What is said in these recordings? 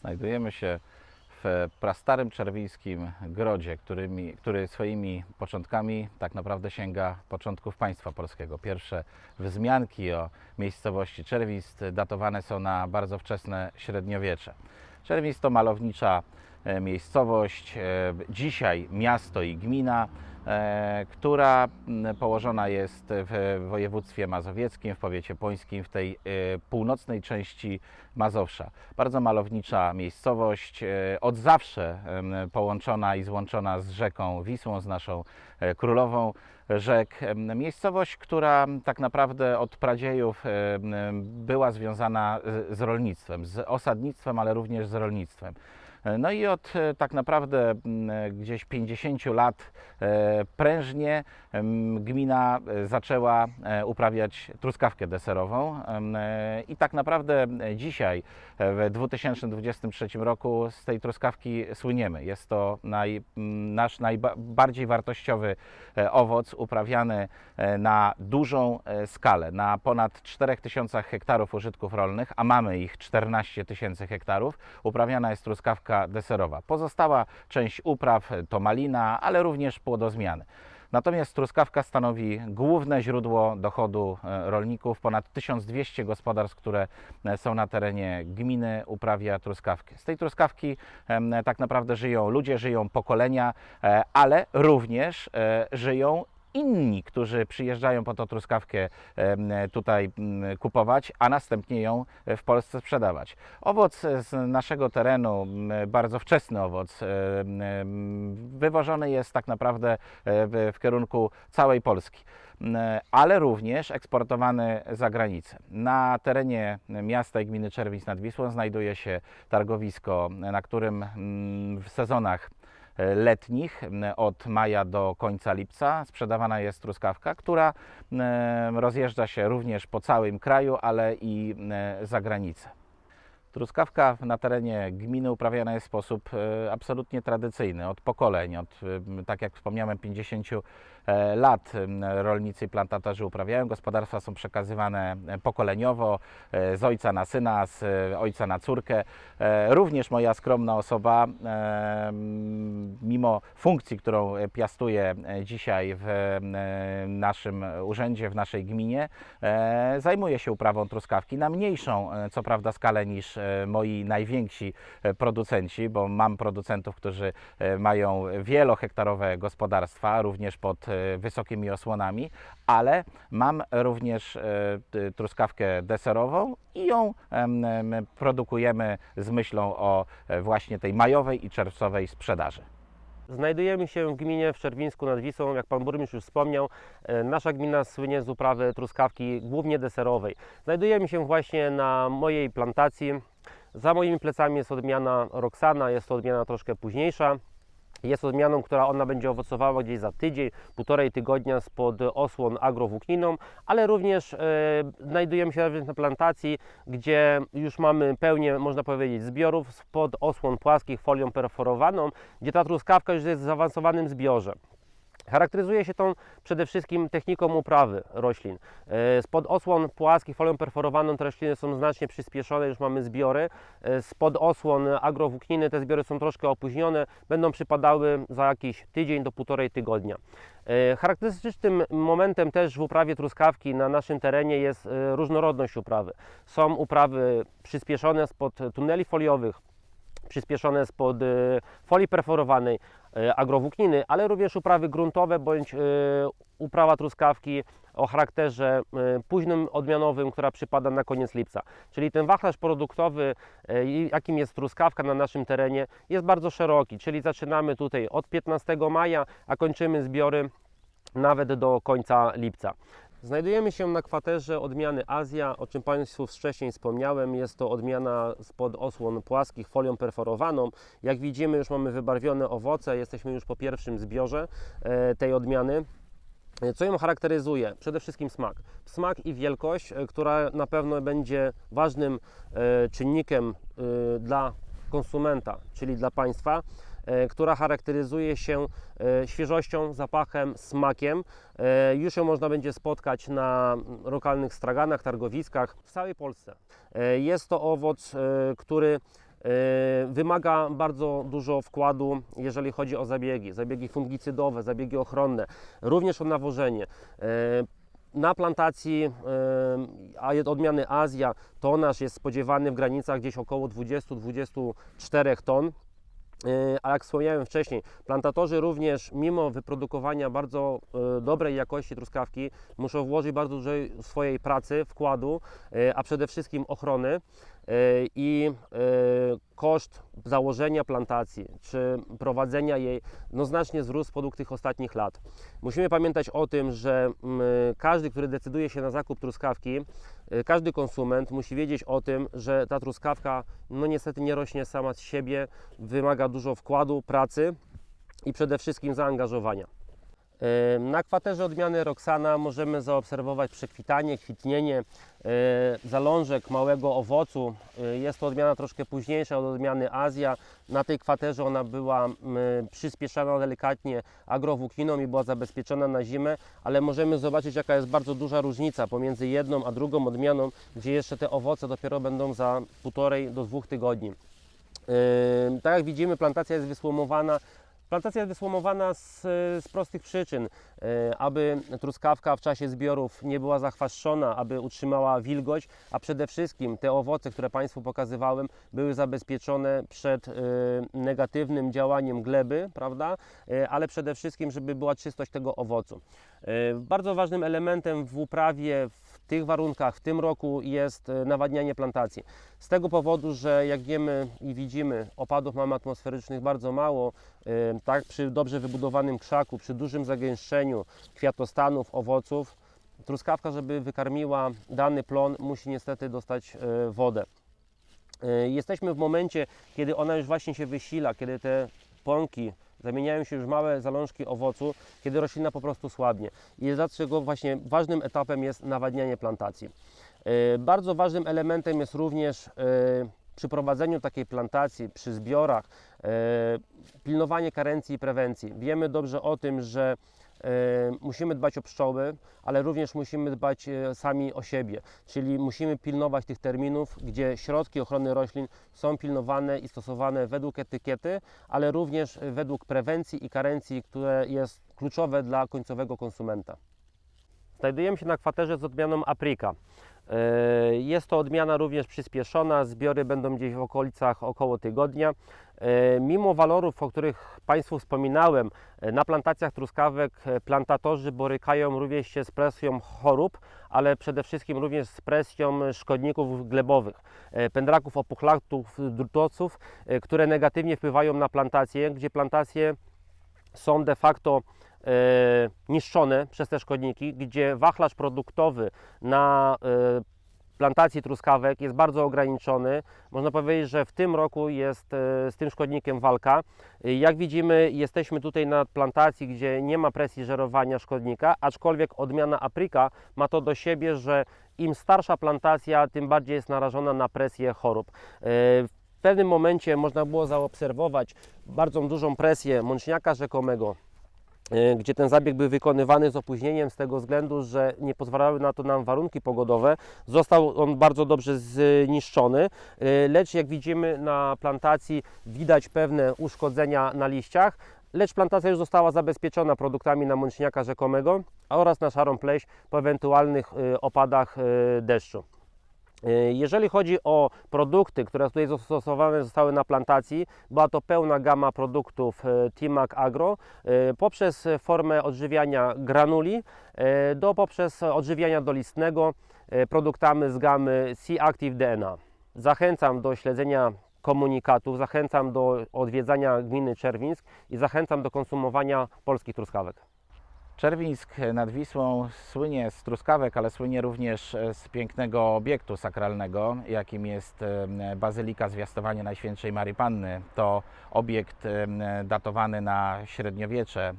Znajdujemy się w prastarym czerwińskim grodzie, którymi, który swoimi początkami tak naprawdę sięga początków państwa polskiego. Pierwsze wzmianki o miejscowości Czerwist datowane są na bardzo wczesne średniowiecze. Czerwist to malownicza e, miejscowość, e, dzisiaj miasto i gmina, która m, położona jest w województwie mazowieckim, w powiecie pońskim, w tej e, północnej części Mazowsza. Bardzo malownicza miejscowość, e, od zawsze połączona i złączona z rzeką Wisłą, z naszą e, królową rzek. Miejscowość, która tak naprawdę od pradziejów była związana z rolnictwem, z osadnictwem, ale również z rolnictwem. E, No i od e, tak naprawdę e, gdzieś 50 lat prężnie gmina zaczęła uprawiać truskawkę deserową i tak naprawdę dzisiaj w 2023 roku z tej truskawki słyniemy. Jest to naj, nasz najbardziej wartościowy owoc uprawiany na dużą skalę, na ponad 4000 hektarów użytków rolnych, a mamy ich 14 tysięcy hektarów. Uprawiana jest truskawka deserowa. Pozostała część upraw to malina, ale również płodozmiany. Natomiast truskawka stanowi główne źródło dochodu e, rolników. Ponad 1200 gospodarstw, które e, są na terenie gminy, uprawia truskawkę. Z tej truskawki tak naprawdę żyją ludzie, żyją pokolenia, e, ale również żyją inni, którzy przyjeżdżają po tą truskawkę tutaj mm, kupować, a następnie ją w Polsce sprzedawać. Owoc z naszego terenu, m, bardzo wczesny owoc, wywożony jest tak naprawdę e, w, kierunku całej Polski m, ale również eksportowany za granicę. Na terenie miasta i gminy Czerwic nad Wisłą znajduje się targowisko, na którym mm, w sezonach letnich od maja do końca lipca sprzedawana jest truskawka, która m, rozjeżdża się również po całym kraju, ale i m, za granicę. Truskawka na terenie gminy uprawiana jest w sposób e, absolutnie tradycyjny, od pokoleń, od, e, tak jak wspomniałem, 50 e, lat m, rolnicy i plantatorzy uprawiają. Gospodarstwa są przekazywane e, pokoleniowo, e, z ojca na syna, z e, ojca na córkę. E, Również moja skromna osoba, e, mimo funkcji, którą e, piastuję e, dzisiaj w e, naszym urzędzie, w naszej gminie, e, zajmuję się uprawą truskawki na mniejszą, e, co prawda, skalę niż e, moi najwięksi e, producenci, bo mam producentów, którzy e, mają wielohektarowe gospodarstwa, również pod e, wysokimi osłonami, ale mam również e, truskawkę deserową i ją em, em, produkujemy z myślą o e, właśnie tej majowej i czerwcowej sprzedaży. Znajdujemy się w gminie w Czerwińsku nad Wisłą, jak Pan Burmistrz już wspomniał. e, Nasza gmina słynie z uprawy truskawki, głównie deserowej. Znajdujemy się właśnie na mojej plantacji. Za moimi plecami jest odmiana Roxana, jest to odmiana troszkę późniejsza. Jest odmianą, która ona będzie owocowała gdzieś za tydzień, półtorej tygodnia spod osłon agrowłókniną, ale również e, znajdujemy się również na plantacji, gdzie już mamy pełnię, można powiedzieć, zbiorów spod osłon płaskich folią perforowaną, gdzie ta truskawka już jest w zaawansowanym zbiorze. Charakteryzuje się tą przede wszystkim techniką uprawy roślin. E, Spod osłon płaskich folią perforowaną te rośliny są znacznie przyspieszone, już mamy zbiory. E, Spod osłon agrowłókniny te zbiory są troszkę opóźnione, będą przypadały za jakiś tydzień do półtorej tygodnia. E, Charakterystycznym momentem też w uprawie truskawki na naszym terenie jest różnorodność uprawy. Są uprawy przyspieszone spod tuneli foliowych, przyspieszone spod folii perforowanej, agrowłókniny, ale również uprawy gruntowe bądź e, uprawa truskawki o charakterze e, późnym odmianowym, która przypada na koniec lipca. Czyli ten wachlarz produktowy, e, jakim jest truskawka na naszym terenie, jest bardzo szeroki, czyli zaczynamy tutaj od 15 maja, a kończymy zbiory nawet do końca lipca. Znajdujemy się na kwaterze odmiany Azja, o czym Państwu wcześniej wspomniałem. Jest to odmiana spod osłon płaskich folią perforowaną. Jak widzimy, już mamy wybarwione owoce, jesteśmy już po pierwszym zbiorze e, tej odmiany. E, Co ją charakteryzuje? Przede wszystkim smak. Smak i wielkość, e, która na pewno będzie ważnym czynnikiem dla konsumenta, czyli dla Państwa, która charakteryzuje się e, świeżością, zapachem, smakiem. E, Już ją można będzie spotkać na lokalnych straganach, targowiskach w całej Polsce. E, Jest to owoc, e, który wymaga bardzo dużo wkładu, jeżeli chodzi o zabiegi, zabiegi fungicydowe, zabiegi ochronne, również o nawożenie. E, Na plantacji e, odmiany Azja tonaż jest spodziewany w granicach gdzieś około 20-24 ton. E, A jak wspomniałem wcześniej, plantatorzy również, mimo wyprodukowania bardzo e, dobrej jakości truskawki, muszą włożyć bardzo dużo swojej pracy, wkładu, e, a przede wszystkim ochrony i koszt założenia plantacji czy prowadzenia jej no znacznie wzrósł w produkt tych ostatnich lat. Musimy pamiętać o tym, że mm, każdy, który decyduje się na zakup truskawki, każdy konsument musi wiedzieć o tym, że ta truskawka no niestety nie rośnie sama z siebie, wymaga dużo wkładu, pracy i przede wszystkim zaangażowania. Na kwaterze odmiany Roxana możemy zaobserwować przekwitanie, kwitnienie, e, zalążek małego owocu. E, Jest to odmiana troszkę późniejsza od odmiany Azja. Na tej kwaterze ona była przyspieszana delikatnie agrowłókniną i była zabezpieczona na zimę, ale możemy zobaczyć jaka jest bardzo duża różnica pomiędzy jedną a drugą odmianą, gdzie jeszcze te owoce dopiero będą za półtorej do dwóch tygodni. Tak jak widzimy, plantacja jest wysłomowana. Plantacja jest wysłomowana z, z prostych przyczyn, yy, aby truskawka w czasie zbiorów nie była zachwaszczona, aby utrzymała wilgoć, a przede wszystkim te owoce, które Państwu pokazywałem, były zabezpieczone przed yy, negatywnym działaniem gleby, prawda? Yy, Ale przede wszystkim, żeby była czystość tego owocu. Bardzo ważnym elementem w uprawie w tych warunkach w tym roku jest yy, nawadnianie plantacji. Z tego powodu, że jak wiemy i widzimy, opadów mamy atmosferycznych bardzo mało, yy, tak przy dobrze wybudowanym krzaku, przy dużym zagęszczeniu kwiatostanów, owoców, truskawka, żeby wykarmiła dany plon, musi niestety dostać yy, wodę. Jesteśmy w momencie, kiedy ona już właśnie się wysila, kiedy te pąki zamieniają się już małe zalążki owocu, kiedy roślina po prostu słabnie. I dlaczego właśnie ważnym etapem jest nawadnianie plantacji. Yy, Bardzo ważnym elementem jest również yy, przy prowadzeniu takiej plantacji, przy zbiorach, yy, pilnowanie karencji i prewencji. Wiemy dobrze o tym, że e, musimy dbać o pszczoły, ale również musimy dbać e, sami o siebie, czyli musimy pilnować tych terminów, gdzie środki ochrony roślin są pilnowane i stosowane według etykiety, ale również według prewencji i karencji, które jest kluczowe dla końcowego konsumenta. Znajdujemy się na kwaterze z odmianą Aprika. E, Jest to odmiana również przyspieszona, zbiory będą gdzieś w okolicach około tygodnia. E, Mimo walorów, o których Państwu wspominałem, e, na plantacjach truskawek plantatorzy borykają również się z presją chorób, ale przede wszystkim również z presją szkodników glebowych, pędraków, opuchlatów, drutowców, e, które negatywnie wpływają na plantacje, gdzie plantacje są de facto niszczone przez te szkodniki, gdzie wachlarz produktowy na e, plantacji truskawek jest bardzo ograniczony. Można powiedzieć, że w tym roku jest e, z tym szkodnikiem walka. E, Jak widzimy, jesteśmy tutaj na plantacji, gdzie nie ma presji żerowania szkodnika, aczkolwiek odmiana aprika ma to do siebie, że im starsza plantacja, tym bardziej jest narażona na presję chorób. E, W pewnym momencie można było zaobserwować bardzo dużą presję mączniaka rzekomego, e, gdzie ten zabieg był wykonywany z opóźnieniem z tego względu, że nie pozwalały na to nam warunki pogodowe. Został on bardzo dobrze zniszczony, e, lecz jak widzimy na plantacji widać pewne uszkodzenia na liściach, lecz plantacja już została zabezpieczona produktami namączniaka rzekomego oraz na szarą pleś po ewentualnych e, opadach e, deszczu. E, Jeżeli chodzi o produkty, które tutaj zastosowane zostały na plantacji, była to pełna gama produktów e, Timac Agro, e, poprzez formę odżywiania granuli do poprzez odżywiania dolistnego produktami z gamy C-Active DNA. Zachęcam do śledzenia komunikatów, zachęcam do odwiedzania gminy Czerwińsk i zachęcam do konsumowania polskich truskawek. Czerwińsk nad Wisłą słynie z truskawek, ale słynie również z pięknego obiektu sakralnego, jakim jest Bazylika Zwiastowania Najświętszej Marii Panny. To obiekt datowany na średniowiecze,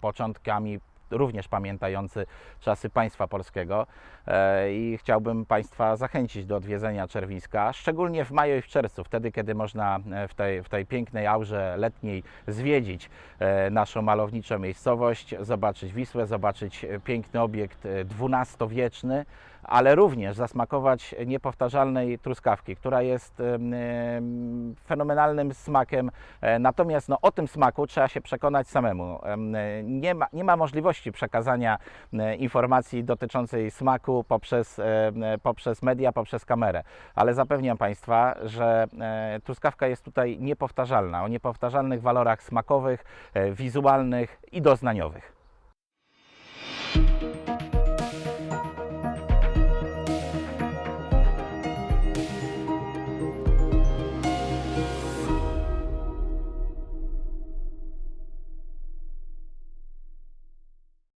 początkami również pamiętający czasy państwa polskiego. E, i chciałbym Państwa zachęcić do odwiedzenia Czerwińska, szczególnie w maju i w czerwcu, wtedy kiedy można e, w tej, w tej pięknej aurze letniej zwiedzić e, naszą malowniczą miejscowość, zobaczyć Wisłę, zobaczyć piękny obiekt XII-wieczny, ale również zasmakować niepowtarzalnej truskawki, która jest fenomenalnym smakiem. E, Natomiast no, o tym smaku trzeba się przekonać samemu. Em, Nie ma, nie ma możliwości przekazania e, informacji dotyczącej smaku poprzez, e, poprzez media, poprzez kamerę, ale zapewniam Państwa, że truskawka jest tutaj niepowtarzalna, o niepowtarzalnych walorach smakowych, wizualnych i doznaniowych.